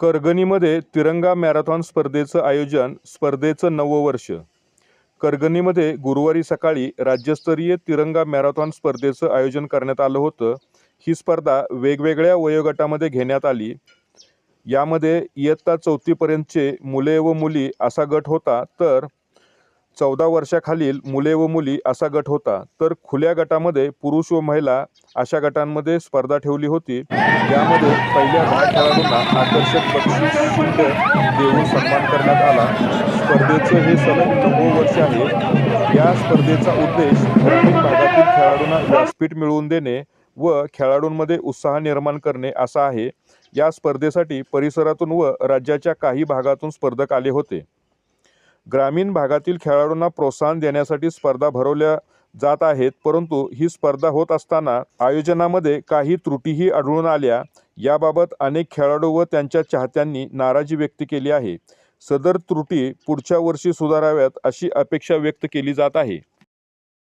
करगणीमध्ये तिरंगा मॅरेथॉन स्पर्धेचं आयोजन स्पर्धेचं नवं वर्ष. करगणीमध्ये गुरुवारी सकाळी राज्यस्तरीय तिरंगा मॅरेथॉन स्पर्धेचं आयोजन करण्यात आलं होतं. ही स्पर्धा वेगवेगळ्या वयोगटामध्ये घेण्यात आली. यामध्ये इयत्ता चौथीपर्यंतचे मुले व मुली असा गट होता तर चौदा वर्षाखालील मुले व मुली असा गट होता. तर खुल्या गटामध्ये पुरुष व महिला अशा गटांमध्ये स्पर्धा ठेवली होती. यामध्ये पहिल्या दहा खेळाडूंना आकर्षक बक्षीस शुल्क देऊन सन्मान करण्यात आला. स्पर्धेचं हे सलग नऊ वर्ष आहे. या स्पर्धेचा उद्देश ग्रामीण भागातील खेळाडूंना व्यासपीठ मिळवून देणे व खेळाडूंमध्ये उत्साह निर्माण करणे असा आहे. या स्पर्धेसाठी परिसरातून व राज्याच्या काही भागातून स्पर्धक आले होते. ग्रामीण भागातील खेळाडूंना प्रोत्साहन देण्यासाठी स्पर्धा भरवल्या जात आहेत परंतु ही स्पर्धा होत असताना आयोजनामध्ये काही त्रुटीही आढळून आल्या. याबाबत अनेक खेळाडू व त्यांच्या चाहत्यांनी नाराजी व्यक्त केली आहे. सदर त्रुटी पुढच्या वर्षी सुधाराव्यात अशी अपेक्षा व्यक्त केली जात आहे.